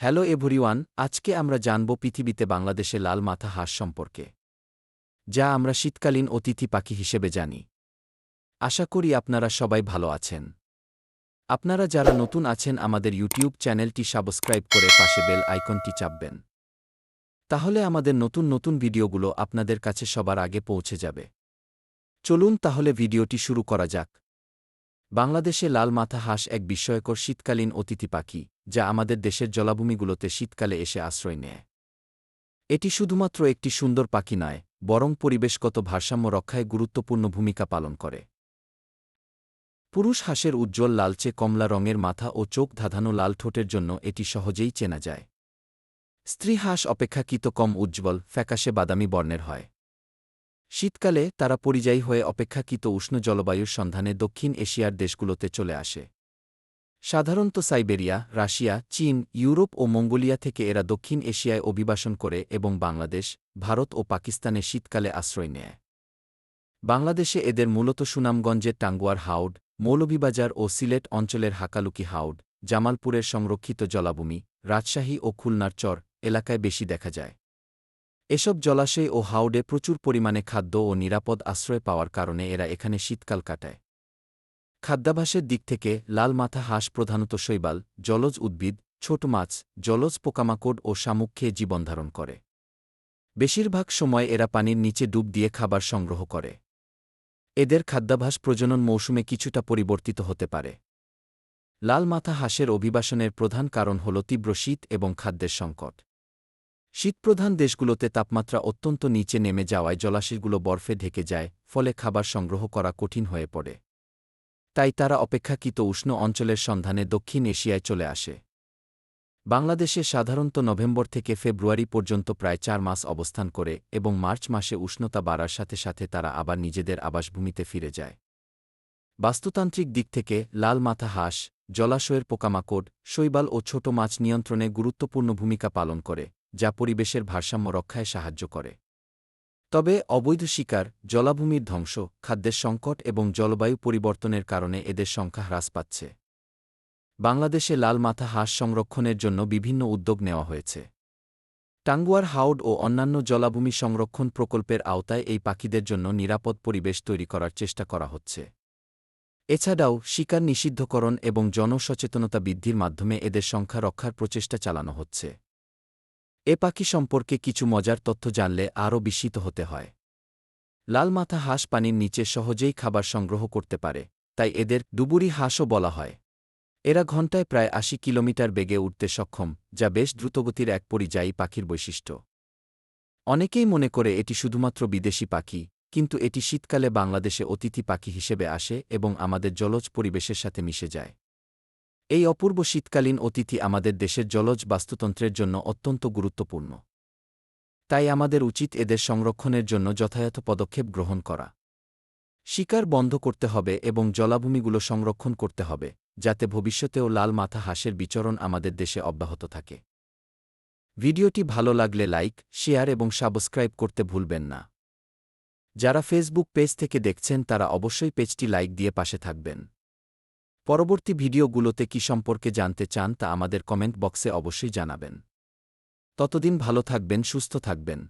Hello everyone, আজকে আমরা জানব পৃথিবীতে বাংলাদেশে লাল মাথা হাঁস সম্পর্কে, যা আমরা শীতকালীন অতিথি পাখি হিসেবে জানি। আশা করি আপনারা সবাই ভালো আছেন। আপনারা যারা নতুন আছেন, আমাদের ইউটিউব চ্যানেলটি সাবস্ক্রাইব করে পাশে বেল আইকনটি চাপবেন। তাহলে আমাদের নতুন নতুন ভিডিওগুলো আপনাদের কাছে সবার আগে পৌঁছে যাবে। চলুন তাহলে ভিডিওটি শুরু করা যাক। বাংলাদেশে লাল মাথা হাঁস এক বিস্ময়কর শীতকালীন অতিথি পাখি, যা আমাদের দেশের জলাভূমিগুলোতে শীতকালে এসে আশ্রয় নেয়। এটি শুধুমাত্র একটি সুন্দর পাখি নয়, বরং পরিবেশগত ভারসাম্য রক্ষায় গুরুত্বপূর্ণ ভূমিকা পালন করে। পুরুষ হাঁসের উজ্জ্বল লালচে কমলা রঙের মাথা ও চোখ ধাঁধানো লাল ঠোঁটের জন্য এটি সহজেই চেনা যায়। স্ত্রী হাঁস অপেক্ষাকৃত কম উজ্জ্বল, ফ্যাকাশে বাদামি বর্ণের হয়। শীতকালে তারা পরিযায়ী হয়ে অপেক্ষাকৃত উষ্ণ জলবায়ুর সন্ধানে দক্ষিণ এশিয়ার দেশগুলোতে চলে আসে। সাধারণত সাইবেরিয়া, রাশিয়া, চীন, ইউরোপ ও মঙ্গোলিয়া থেকে এরা দক্ষিণ এশিয়ায় অভিবাসন করে এবং বাংলাদেশ, ভারত ও পাকিস্তানে শীতকালে আশ্রয় নেয়। বাংলাদেশে এদের মূলত সুনামগঞ্জের টাঙ্গুয়ার হাউড, মৌলভীবাজার ও সিলেট অঞ্চলের হাকালুকি হাউড, জামালপুরের সংরক্ষিত জলাভূমি, রাজশাহী ও খুলনার চর এলাকায় বেশি দেখা যায়। এসব জলাশয় ও হাউডে প্রচুর পরিমাণে খাদ্য ও নিরাপদ আশ্রয় পাওয়ার কারণে এরা এখানে শীতকাল কাটায়। খাদ্যাভাসের দিক থেকে লাল মাথা হাঁস প্রধানত শৈবাল, জলজ উদ্ভিদ, ছোট মাছ, জলজ পোকামাকড় ও শামুক খেয়ে জীবনধারণ করে। বেশিরভাগ সময় এরা পানির নিচে ডুব দিয়ে খাবার সংগ্রহ করে। এদের খাদ্যাভাস প্রজনন মৌসুমে কিছুটা পরিবর্তিত হতে পারে। লাল মাথা হাঁসের অভিবাসনের প্রধান কারণ হল তীব্র শীত এবং খাদ্যের সংকট। শীতপ্রধান দেশগুলোতে তাপমাত্রা অত্যন্ত নিচে নেমে যাওয়ায় জলাশয়গুলো বরফে ঢেকে যায়, ফলে খাবার সংগ্রহ করা কঠিন হয়ে পড়ে। তাই তারা অপেক্ষাকৃত উষ্ণ অঞ্চলের সন্ধানে দক্ষিণ এশিয়ায় চলে আসে। বাংলাদেশে সাধারণত নভেম্বর থেকে ফেব্রুয়ারি পর্যন্ত প্রায় চার মাস অবস্থান করে এবং মার্চ মাসে উষ্ণতা বাড়ার সাথে সাথে তারা আবার নিজেদের আবাসভূমিতে ফিরে যায়। বাস্তুতান্ত্রিক দিক থেকে লাল মাথা হাঁস, জলাশয়ের পোকামাকড়, শৈবাল ও ছোট মাছ নিয়ন্ত্রণে গুরুত্বপূর্ণ ভূমিকা পালন করে। যা পরিবেশের ভারসাম্য রক্ষায় সাহায্য করে। তবে অবৈধ শিকার, জলাভূমির ধ্বংস, খাদ্যের সংকট এবং জলবায়ু পরিবর্তনের কারণে এদের সংখ্যা হ্রাস পাচ্ছে। বাংলাদেশে লাল মাথা হাঁস সংরক্ষণের জন্য বিভিন্ন উদ্যোগ নেওয়া হয়েছে। টাঙ্গুয়ার হাউড ও অন্যান্য জলাভূমি সংরক্ষণ প্রকল্পের আওতায় এই পাখিদের জন্য নিরাপদ পরিবেশ তৈরি করার চেষ্টা করা হচ্ছে। এছাড়াও শিকার নিষিদ্ধকরণ এবং জনসচেতনতা বৃদ্ধির মাধ্যমে এদের সংখ্যা রক্ষার প্রচেষ্টা চালানো হচ্ছে। এ পাখি সম্পর্কে কিছু মজার তথ্য জানলে আরও বিস্মিত হতে হয়। লাল মাথা হাঁস পানির নিচে সহজেই খাবার সংগ্রহ করতে পারে, তাই এদের ডুবুরি হাঁসও বলা হয়। এরা ঘণ্টায় প্রায় আশি কিলোমিটার বেগে উঠতে সক্ষম, যা বেশ দ্রুতগতির এক পরিযায়ী পাখির বৈশিষ্ট্য। অনেকেই মনে করে এটি শুধুমাত্র বিদেশি পাখি, কিন্তু এটি শীতকালে বাংলাদেশে অতিথি পাখি হিসেবে আসে এবং আমাদের জলজ পরিবেশের সাথে মিশে যায়। এই অপূর্ব শীতকালীন অতিথি আমাদের দেশের জলজ বাস্তুতন্ত্রের জন্য অত্যন্ত গুরুত্বপূর্ণ। তাই আমাদের উচিত এদের সংরক্ষণের জন্য যথাযথ পদক্ষেপ গ্রহণ করা। শিকার বন্ধ করতে হবে এবং জলাভূমিগুলো সংরক্ষণ করতে হবে, যাতে ভবিষ্যতেও লাল মাথা হাঁসের বিচরণ আমাদের দেশে অব্যাহত থাকে। ভিডিওটি ভালো লাগলে লাইক, শেয়ার এবং সাবস্ক্রাইব করতে ভুলবেন না। যারা ফেসবুক পেজ থেকে দেখছেন তারা অবশ্যই পেজটি লাইক দিয়ে পাশে থাকবেন। পরবর্তী ভিডিওগুলোতে কি সম্পর্কে জানতে চান তা আমাদের কমেন্ট বক্সে অবশ্যই জানাবেন। ততদিন ভালো থাকবেন, সুস্থ থাকবেন।